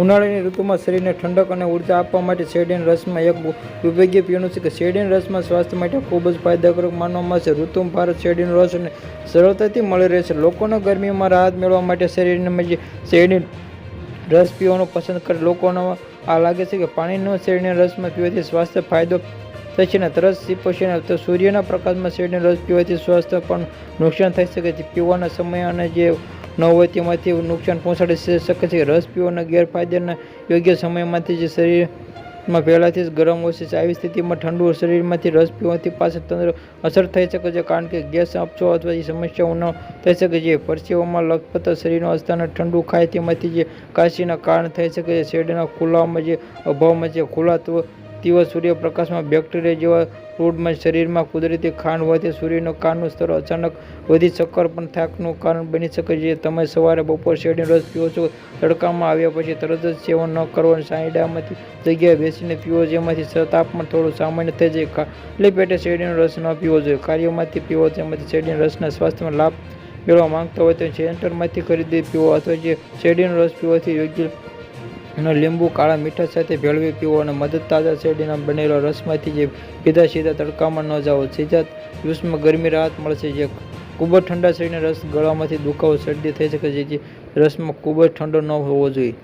ઉનાળાની ઋતુમાં શરીરને ઠંડક અને ઊર્જા આપવા માટે શેરડીના રસમાં એક વિભાગીય પીણું છે કે શેરડીના રસમાં સ્વાસ્થ્ય માટે ખૂબ જ ફાયદાકારક માનવામાં છે. ઋતુમાં ભારત શેરડીનો રસ અને સરળતાથી મળી રહે છે. લોકોને ગરમીમાં રાહત મેળવવા માટે શરીરને શેરડી રસ પીવાનું પસંદ કરે. લોકોનો આ લાગે છે કે પાણીનો શેરડીના રસમાં પીવાથી સ્વાસ્થ્ય ફાયદો થાય છે ને તરસ સીપશે તો સૂર્યના પ્રકાશમાં શેરડીનો રસ પીવાથી સ્વાસ્થ્ય પણ નુકસાન થઈ શકે છે. પીવાના સમય અને જે ન હોય તેમાંથી નુકસાન પહોંચાડી શકે છે રસ પીવાના ગેરફાયદાના યોગ્ય સમયમાંથી જે શરીરમાં પહેલાંથી જ ગરમ હોય છે. આવી સ્થિતિમાં ઠંડુ શરીરમાંથી રસ પીવાથી પાછળ તંત્ર અસર થઈ શકે છે, કારણ કે ગેસ આપશો અથવા જે સમસ્યાઓ ન થઈ શકે છે પરસેવામાં લખપત શરીરનો અસ્થાન ઠંડુ ખાય તેમાંથી જે કાશીના કારણ થઈ શકે છે. શેરડીના ખુલ્લામાં જે અભાવમાં જે ખુલ્લા તીવ્ર સૂર્યપ્રકાશમાં બેક્ટેરિયા જેવા ફ્રૂટમાં શરીરમાં કુદરતી ખાંડ હોવાથી સૂર્યનું ખાંડનું સ્તર અચાનક વધી શક્કર પણ થાકનું કારણ બની શકે છે. તમે સવારે બપોર શેરડીનો રસ પીવો છો, તડકામાં આવ્યા પછી તરત જ સેવન ન કરો અને સાંયડામાંથી જગ્યાએ બેસીને પીવો, જેમાંથી તાપમાન થોડું સામાન્ય થઈ જાય. ખાલી પેટે શેરડીનો રસ ન પીવો જોઈએ. કાર્યમાંથી પીવો તેમાંથી શેરડીના રસના સ્વાસ્થ્યમાં લાભ મેળવવા માંગતા હોય તો સેન્ટરમાંથી ખરીદી પીવો અથવા જે શેરડીનો રસ પીવાથી યોગ્ય અને લીંબુ, કાળા મીઠા સાથે ભેળવી પીવો અને મદદ તાજા શેરડીના બનેલો રસમાંથી જે પીધા સીધા તડકામાં ન જાઓ. સીધા દિવસમાં ગરમી રાહત મળશે. જે ખૂબ જ ઠંડા શરીરને રસ ગળામાંથી દુખાવો શરદી થઈ શકે છે. જે રસમાં ખૂબ જ ઠંડો ન હોવો જોઈએ.